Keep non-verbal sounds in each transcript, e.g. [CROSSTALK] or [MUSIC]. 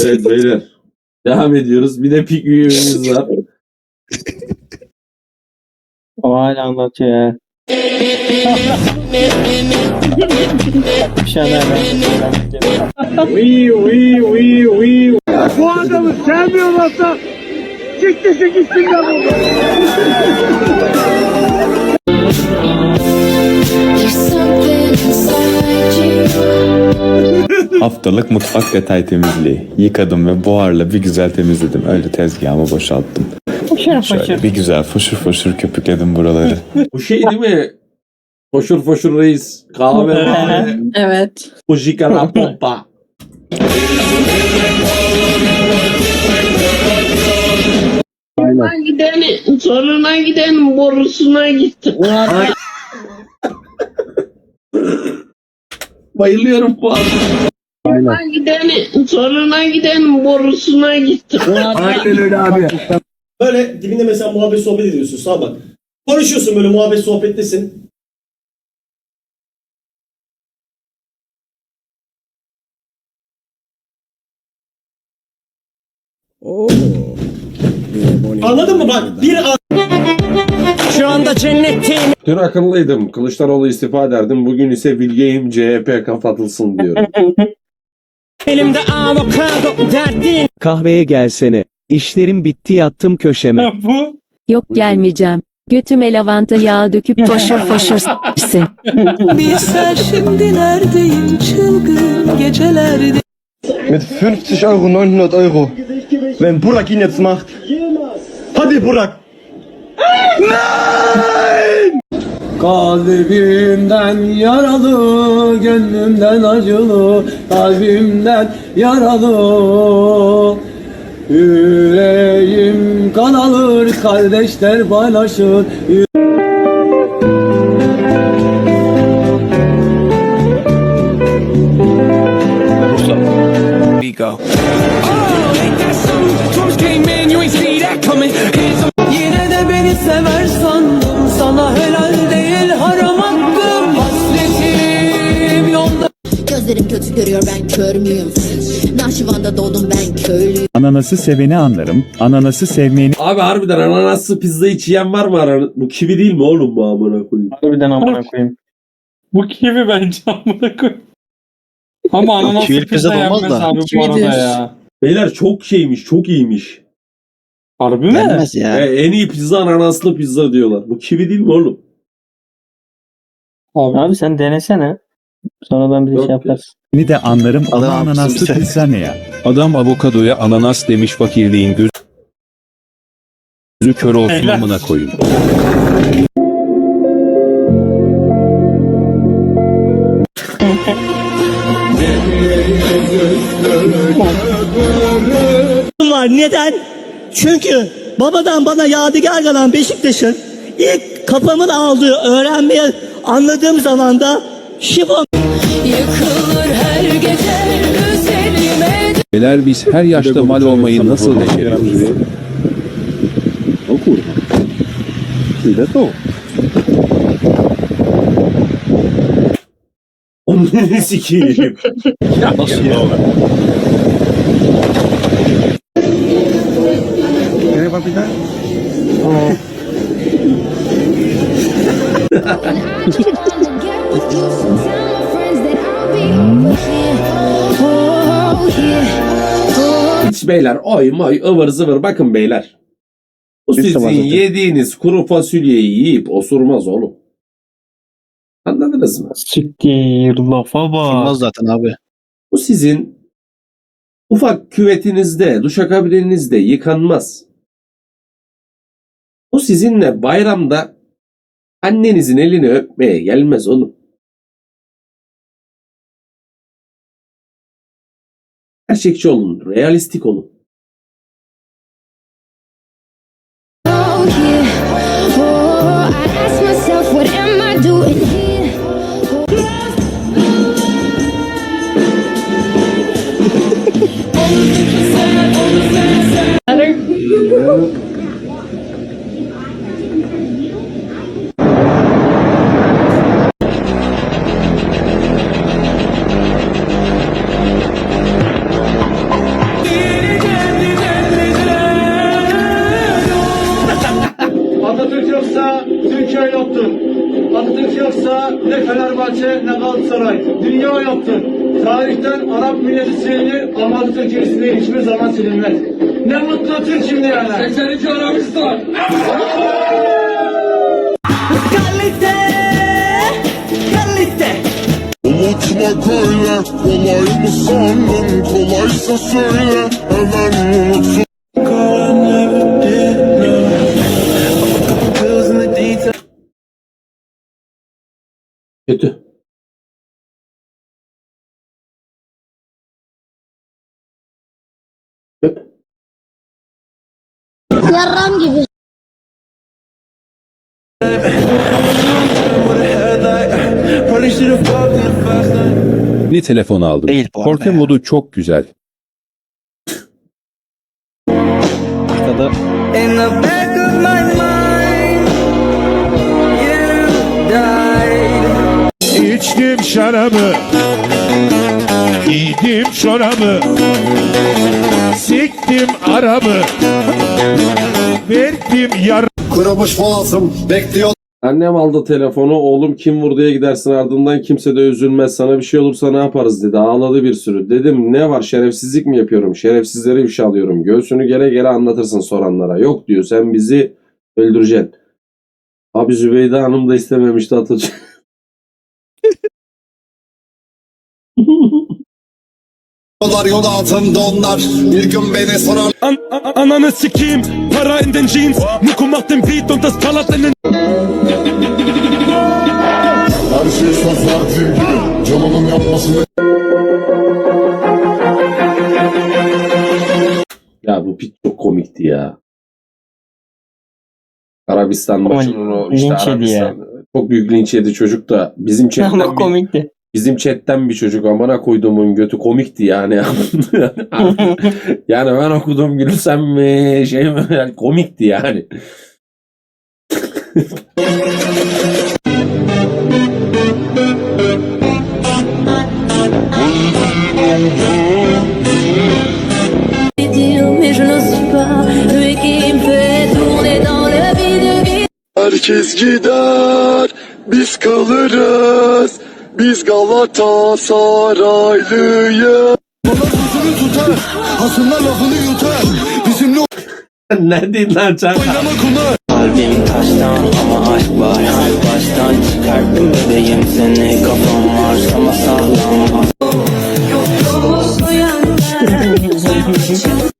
Evet beyler. Devam ediyoruz. Bir de pik üyemiz var. O hala anlatıyor ya. Bir şey Bu adamı sevmiyorlarsa çıktı gitsinler buradan. There's something inside you. Haftalık mutfak detay temizliği. Yıkadım ve buharla bir güzel temizledim. Öyle tezgahımı boşalttım. Foşur Şöyle foşur. bir güzel foşur foşur köpükledim buraları. Bu şey değil mi? Foşur foşur reis. Kahve [LAUGHS] kahve. Evet. Fujikara pompa. Sonuna giden, sonuna giden borusuna gittim. Bayılıyorum bu arada. Sonuna giden, sonuna giden borusuna gittim. Aynen öyle abi. Böyle dibinde mesela muhabbet sohbet ediyorsun sağ bak. Konuşuyorsun böyle muhabbet sohbettesin. Anladın mı bak bir an Dün akıllıydım. Kılıçdaroğlu istifa ederdim. Bugün ise Bilge'yim CHP kapatılsın diyorum. [LAUGHS] Kahveye gelsene. İşlerim bitti yattım köşeme. Bu Yok gelmeyeceğim. Götüme lavanta yağı döküp foşur foşur s**sin. Bilsen şimdi neredeyim çılgın gecelerde Mit 50 Euro 900 Euro. Wenn Burak ihn jetzt macht. Hadi Burak. Kalbimden yaralı, gönlümden acılı, kalbimden yaralı. Yüreğim kan alır, kardeşler paylaşır. Yine de beni sever Gözlerim kötü görüyor ben kör müyüm? Nahşıvan'da doğdum ben köylüyüm. Ananası seveni anlarım. Ananası sevmeyeni Abi harbiden ananaslı pizza hiç yiyen var mı aranızda? Bu kivi değil mi oğlum bu amına koyayım? Harbiden amına koyayım. Bu kivi bence amına koyayım. Ama ananaslı pizza pizza yenmez da. abi bu arada ya. Beyler çok şeymiş, çok iyiymiş. Harbi mi? ya. E, en iyi pizza ananaslı pizza diyorlar. Bu kivi değil mi oğlum? Abi, abi sen denesene. Sonradan bir Yok şey ya. yaparsın. de anlarım. Ama Adam ananaslı haklısın. pizza ne ya? Adam avokadoya ananas demiş fakirliğin göz gözü kör olsun Helal. amına koyun. var neden? Çünkü babadan bana yadigar kalan Beşiktaş'ın ilk kafamın aldığı öğrenmeye anladığım zaman da şifon Yıkılır her gece üzerime Beyler biz her yaşta mal olmayı nasıl beceriyoruz? Onun sikiyim. [LAUGHS] Nasıl ya? Bak bir daha? Hiç beyler oy moy ıvır zıvır bakın beyler. Bu sizin yediğiniz kuru fasulyeyi yiyip osurmaz oğlum. Anladınız mı? Siktir lafa bak. zaten abi. Bu sizin ufak küvetinizde, duşakabininizde yıkanmaz. Bu sizinle bayramda annenizin elini öpmeye gelmez oğlum. Gerçekçi olun, realistik olun. oh. Alman Türkiye'sinde hiçbir zaman silinmez. Ne mutlu Türk şimdi yani. 82 Arabistan. Kalite, kalite. Unutmak öyle kolay mı sandın kolaysa söyle hemen Yarram gibi. Yeni telefon aldım. Değil bu arada Portre ya. modu çok güzel. Arkada In the back of my mind, you died. İçtim şarabı Giydim çorabı Siktim arabı Verdim yar Kırılmış boğazım bekliyor Annem aldı telefonu. Oğlum kim vurduya gidersin ardından kimse de üzülmez. Sana bir şey olursa ne yaparız dedi. Ağladı bir sürü. Dedim ne var şerefsizlik mi yapıyorum? Şerefsizleri ifşa alıyorum. Göğsünü gele gele anlatırsın soranlara. Yok diyor sen bizi öldüreceksin. Abi Zübeyde Hanım da istememişti Atatürk. Yol altında onlar Bir gün beni sorar Ananı sikeyim, para in den Jeans, Nico macht den Beat und das Ballert in den Her şey söz verdiğim gibi Canımın yapmasını Ya bu pit çok komikti ya. Arabistan maçının o işte. Arabistan. Çok büyük linç yedi çocuk da. Bizim [LAUGHS] chatten Ama bir, komikti. Bizim chatten bir çocuk amına koyduğumun götü komikti yani. [LAUGHS] yani ben okudum gülsem mi şey mi yani komikti yani. Herkes gider Biz kalırız Biz Galatasaraylıyız Baba sözünü tutar Hasımlar lafını yutar Bizimle ne değil lan oynamak onlar Kalbim taştan ama aşk var Her baştan çıkarttım bebeğim seni Kafam var ama sağlam Merhaba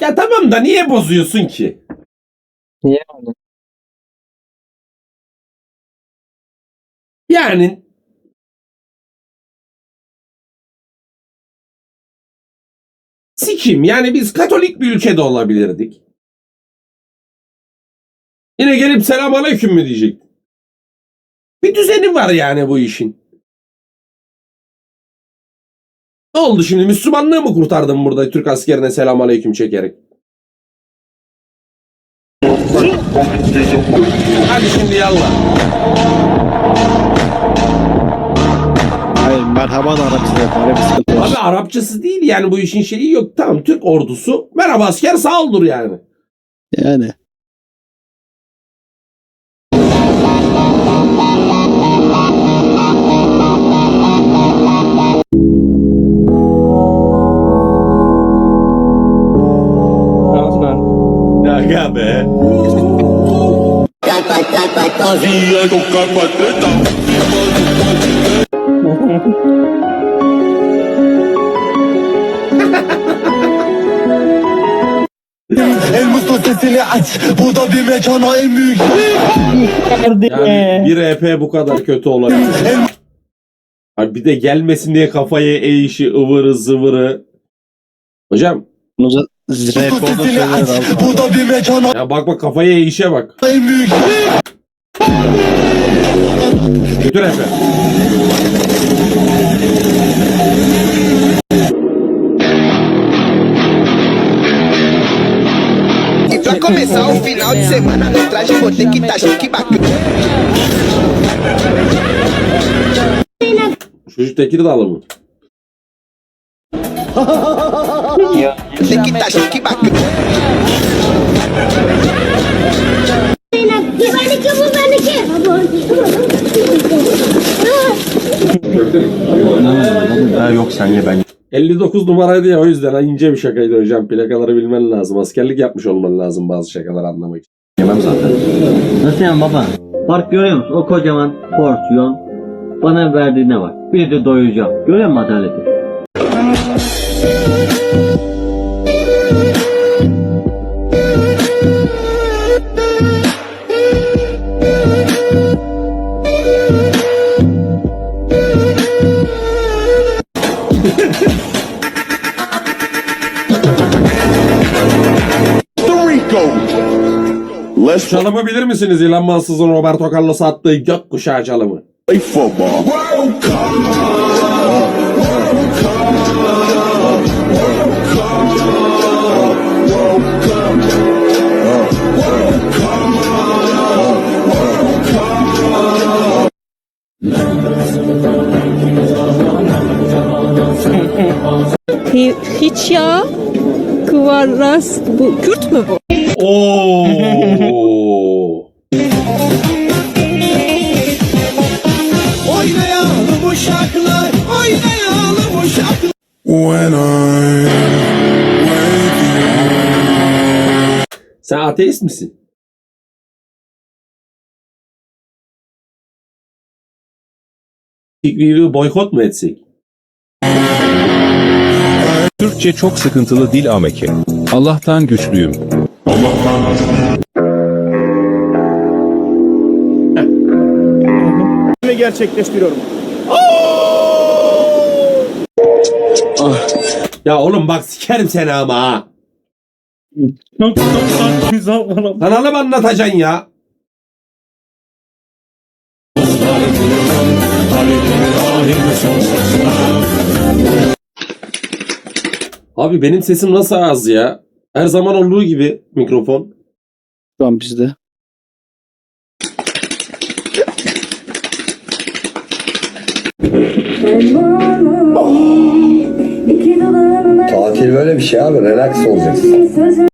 Ya tamam da niye bozuyorsun ki? Niye yani? Yani Sikim yani biz Katolik bir ülkede olabilirdik. Yine gelip selam aleyküm mü diyecek. Bir düzeni var yani bu işin. Ne oldu şimdi Müslümanlığı mı kurtardın burada Türk askerine selam aleyküm çekerek? Hadi şimdi yallah. Hayır merhaba da Arapçada öyle bir sıkıntı var. Abi Arapçası değil yani bu işin şeyi yok. Tamam Türk ordusu merhaba asker sağ olur yani. Yani. Aga be. El muslu sesini aç Bu da bir mekana en büyük Yani bir EP bu kadar kötü olabilir. Abi bir de gelmesin diye kafayı eğişi ıvırı zıvırı. Hocam Bunu da rap oldu sesini söyler aç abi. Bu da bir mekana ya bak bak kafaya eğişe bak. en büyük Kötü EP. Pra começar o final de semana no traje vou ter que tá chique Çocuk Tekirdağlı mı? Tem que tá chique Ha yok sen ye ben 59 numaraydı ya o yüzden ha, ince bir şakaydı hocam. Plakaları bilmen lazım. Askerlik yapmış olman lazım bazı şakaları anlamak için. yemem zaten. Nasıl yani baba? Fark görüyor musun? O kocaman porsiyon bana verdiği ne var? Bir de doyacağım. Görüyor musun adaleti? Let's Çalımı bilir misiniz? Elon Musk'ın Roberto Carlos attığı gökkuşağı çalımı. football. Hiç ya. Kıvaras. Bu Kürt mü bu? Oo. Oynayalım uşaklar, oynayalım uşaklar. Sen ateist misin? Fikriyi boykot mu etsek? Türkçe çok sıkıntılı dil ameke. Allah'tan güçlüyüm. gerçekleştiriyorum. Ya oğlum bak sikerim seni ama ha. Kanalı mı anlatacaksın ya? Abi benim sesim nasıl az ya? Her zaman olduğu gibi mikrofon. Şu an bizde. Tatil böyle bir şey abi relax olacaksın.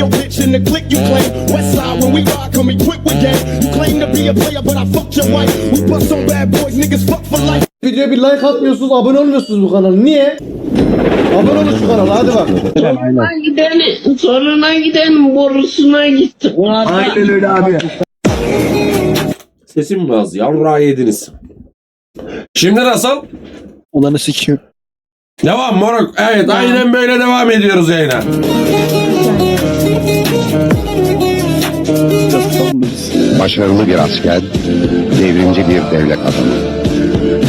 Your bitch in the click you claim. West side, when we ride, come equipped with game. You claim to be a player, but I fucked your wife. We bust on bad boys, niggas fuck for life. Videoya bir like atmıyorsunuz, abone olmuyorsunuz bu kanala. Niye? Abone olun şu kanala hadi bak. Zoruna giden, zoruna giden borusuna gittim. öyle abi. Sesim mi az? Yavru yediniz. Şimdi nasıl? Olanı sikiyor. Devam moruk. Evet aynen böyle devam ediyoruz yayına. Başarılı bir asker, devrimci bir devlet adamı.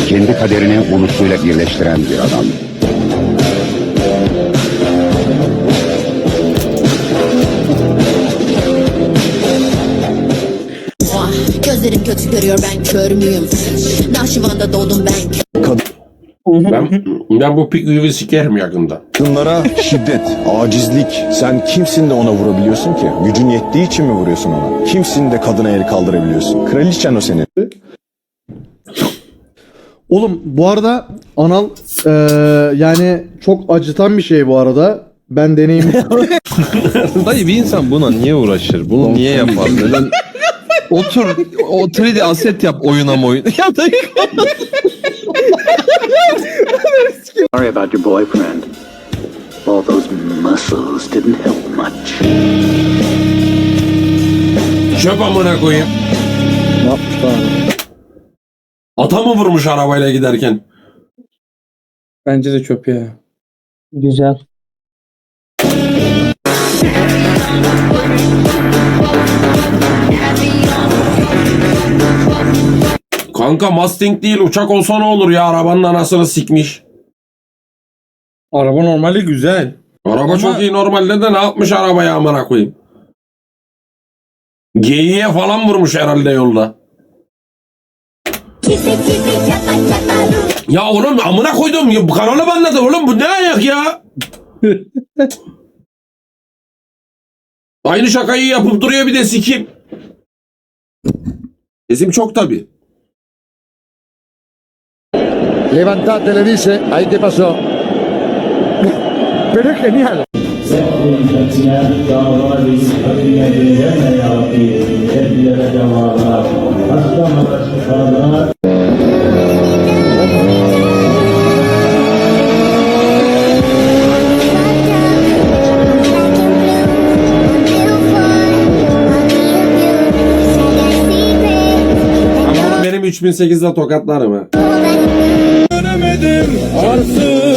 Kendi kaderini ulusuyla birleştiren bir adam. Gözlerim kötü görüyor ben kör müyüm? Nahşıvan'da doğdum ben Ben, ben bu pik üyü sikerim yakında. Kadınlara şiddet, acizlik. Sen kimsin de ona vurabiliyorsun ki? Gücün yettiği için mi vuruyorsun ona? Kimsin de kadına el kaldırabiliyorsun? Kraliçen o senin. Oğlum bu arada anal eee, yani çok acıtan bir şey bu arada. Ben deneyim. [LAUGHS] Dayı bir insan buna niye uğraşır? Bunu niye yapar? [LAUGHS] Neden? Otur, o 3D aset yap oyuna oyun? [LAUGHS] ya dayı. About your boyfriend. All those muscles didn't help much. Çöp amına koyayım. Ne yapmış lan? Ata mı vurmuş arabayla giderken? Bence de çöp ya. Güzel. Kanka Mustang değil uçak olsa ne olur ya arabanın anasını sikmiş. Araba normali güzel. Araba Ama- çok iyi normalde de ne yapmış arabaya amına koyayım. Geyiğe falan vurmuş herhalde yolda. Ya oğlum amına koydum. Ya, bu kanalı banladı oğlum. Bu ne ayak ya? [LAUGHS] Aynı şakayı yapıp duruyor bir de sikim. Sesim çok tabi. Levantate le dice, ahí te pasó. Pero es genial. Benim 3008'de tokatlarım ha.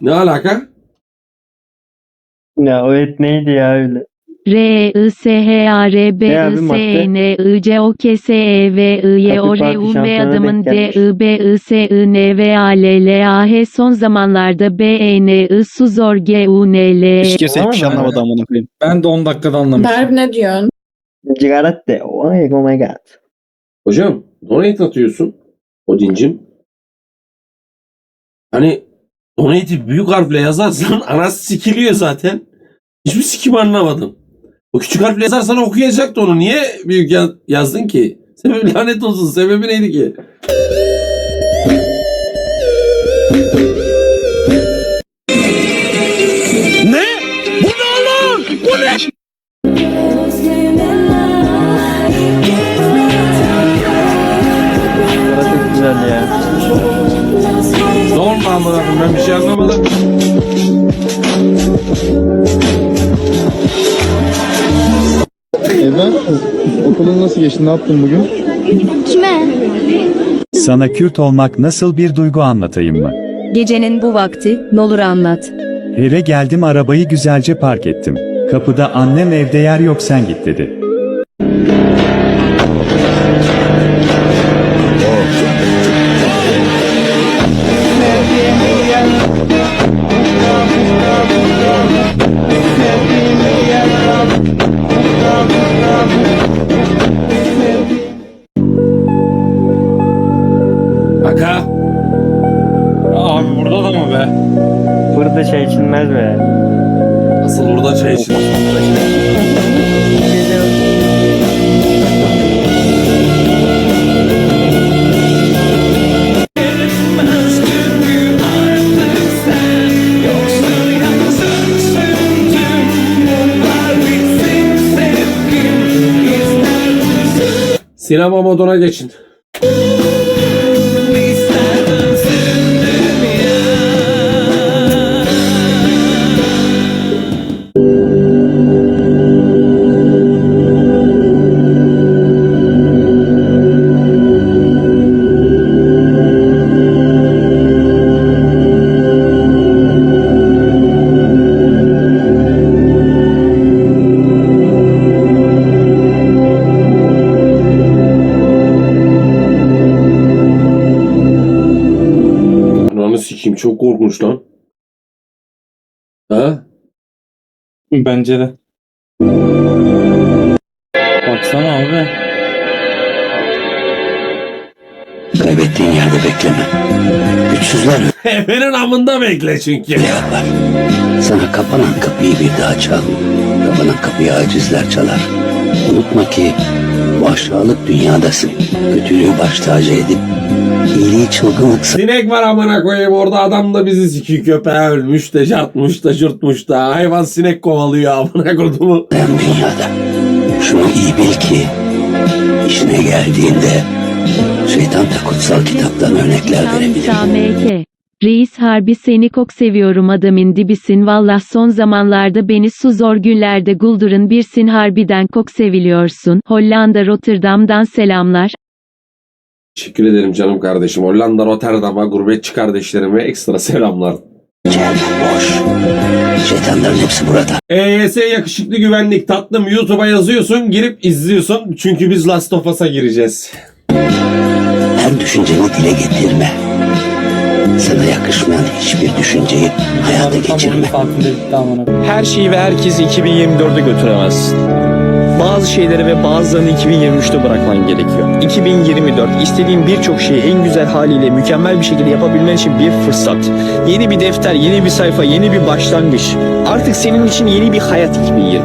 Ne alaka? Ya o et neydi ya öyle? R I S H A R B Ne I abi S madde? N I C O K S E V I Y O R U M denk D. I B I S I N V A L L A H son zamanlarda B E N I su zor G U N L Hiç kimse hiçbir şey anlamadı amına koyayım. Ben de 10 dakikada anlamıştım. Berbi ne diyorsun? Cigaret de. Oh my god. Hocam donate atıyorsun. Odincim. Hani donate'i büyük harfle yazarsan [LAUGHS] anası sikiliyor zaten. Hiçbir sikim anlamadım. O küçük harfle yazarsan okuyacaktı onu. Niye büyük ya- yazdın ki? [LAUGHS] Sebebi lanet olsun. Sebebi neydi ki? Amına? Ben bir şey anlamadım. Evren okulun nasıl geçti? Ne yaptın bugün? Kime? Sana Kürt olmak nasıl bir duygu anlatayım mı? Gecenin bu vakti n'olur anlat. Eve geldim arabayı güzelce park ettim. Kapıda annem evde yer yok sen git dedi. Sinema moduna geçin. Çok korkunç lan. Ha? Bence de. Baksana abi. Kaybettiğin yerde bekleme. Güçsüzler [LAUGHS] Efe'nin amında bekle çünkü. öyle yapar. Sana kapanan kapıyı bir daha çal. Kapanan kapıyı acizler çalar. Unutma ki bu aşağılık dünyadasın. Kötülüğü baş tacı edip iyiliği çılgınlık Sinek var amına koyayım orada adam da bizi sikiyor köpeğe ölmüş de çarpmış da çırtmış da hayvan sinek kovalıyor amına kodumu. sayan dünyada. Şunu iyi bil ki işine geldiğinde şeytan da kutsal kitaptan örnekler verebilir. SMK. Reis harbi seni çok seviyorum adamın dibisin vallah son zamanlarda beni su zor günlerde guldurun birsin harbiden çok seviliyorsun. Hollanda Rotterdam'dan selamlar. Teşekkür ederim canım kardeşim. Hollanda Rotterdam'a gurbetçi kardeşlerime ekstra selamlar. boş. Şeytanların hepsi burada. EYS yakışıklı güvenlik tatlım YouTube'a yazıyorsun girip izliyorsun. Çünkü biz Last of Us'a gireceğiz. Her düşünceni dile getirme. Sana yakışmayan hiçbir düşünceyi hayata geçirme. Her şeyi ve herkesi 2024'e götüremezsin. Bazı şeyleri ve bazılarını 2023'te bırakman gerekiyor. 2024 istediğin birçok şeyi en güzel haliyle mükemmel bir şekilde yapabilmen için bir fırsat. Yeni bir defter, yeni bir sayfa, yeni bir başlangıç. Artık senin için yeni bir hayat 2020.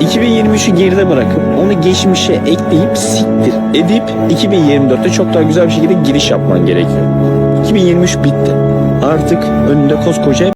2023'ü geride bırakıp onu geçmişe ekleyip siktir edip 2024'te çok daha güzel bir şekilde giriş yapman gerekiyor. 2023 bitti. Artık önünde koskoca